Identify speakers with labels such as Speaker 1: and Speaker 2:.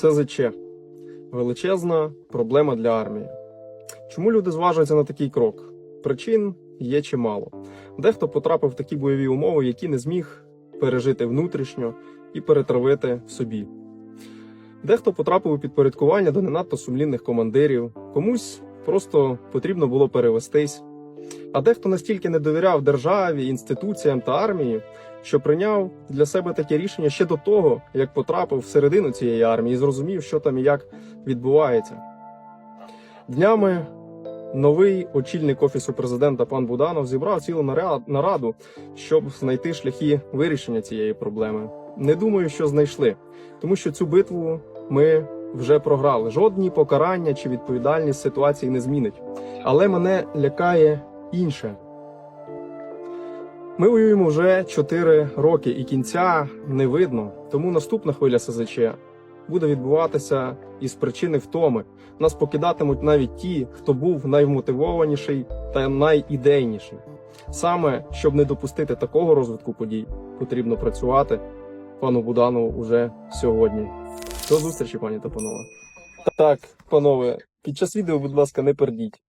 Speaker 1: СЗЧ величезна проблема для армії. Чому люди зважуються на такий крок? Причин є чимало. Дехто потрапив в такі бойові умови, які не зміг пережити внутрішньо і перетравити в собі. Дехто потрапив у підпорядкування до не надто сумлінних командирів, комусь просто потрібно було перевестись. А дехто настільки не довіряв державі, інституціям та армії, що прийняв для себе таке рішення ще до того, як потрапив всередину цієї армії і зрозумів, що там і як відбувається. Днями новий очільник офісу президента пан Буданов зібрав цілу нараду, щоб знайти шляхи вирішення цієї проблеми. Не думаю, що знайшли, тому що цю битву ми вже програли. Жодні покарання чи відповідальність ситуації не змінить. Але мене лякає інше. Ми воюємо вже 4 роки і кінця не видно. Тому наступна хвиля СЗЧ буде відбуватися із причини втоми. Нас покидатимуть навіть ті, хто був найвмотивованіший та найідейніший. Саме щоб не допустити такого розвитку подій, потрібно працювати пану Буданову уже сьогодні. До зустрічі, пані та панове. Так, панове, під час відео, будь ласка, не пердіть.